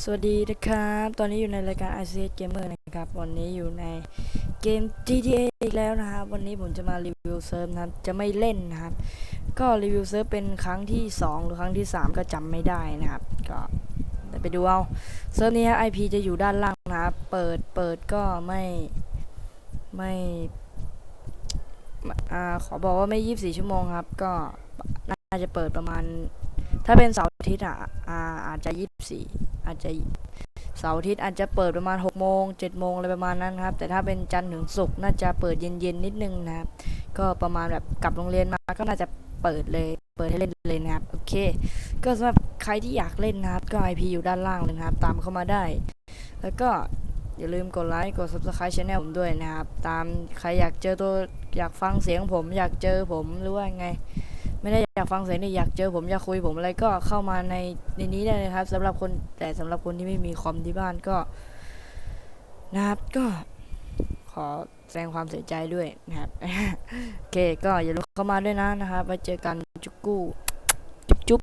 สวัสดีนะครับ ตอนนี้อยู่ในรายการ ICS Gamer นะครับ วันนี้อยู่ในเกม GTA อีกแล้วนะครับ วันนี้ผมจะมารีวิวเซิร์ฟนะครับ จะไม่เล่นนะครับ ก็รีวิวเซิร์ฟเป็นครั้งที่ 2 หรือครั้งที่ 3 ก็จำไม่ได้นะครับ ก็ไปดูเอา เซิร์ฟนี้ IP จะอยู่ด้านล่างนะครับ เปิด เปิดก็ไม่ไม่อ่าขอบอกว่าไม่ 24 ชั่วโมงครับ ก็น่าจะเปิดประมาณ ถ้าเป็นเสาร์อาทิตย์อะอาจจะ24อาจจะเสาร์อาทิตย์อาจจะเปิดประมาณ6โมง7โมงอะไรประมาณนั้นครับ แต่ถ้าเป็นจันทร์ถึงศุกร์น่าจะเปิดเย็นๆนิดนึงนะครับ ก็ประมาณแบบกลับโรงเรียนมาก็น่าจะเปิดเลย เปิดให้เล่นเลยนะครับ โอเค ก็สำหรับใครที่อยากเล่นนะครับ ก็ IP อยู่ด้านล่างเลยนะครับ ตามเข้ามาได้ แล้วก็อย่าลืมกดไลค์กด subscribe channel ผมด้วยนะครับ ตามใครอยากเจอตัวอยากฟังเสียงผม อยากเจอผมหรือว่าไงากฟังเสียงนี่อยากเจอผมอยากคุยผมอะไรก็เข้ามาในในนี้ได้เลยครับสำหรับคนแต่สำหรับคนที่ไม่มีคอมที่บ้านก็นะครับก็ขอแสดงความเสียใจด้วยนะครับโอเคก็อย่าลืมเข้ามาด้วยนะนะครับไว้เจอกันจุกกู้จุ๊บ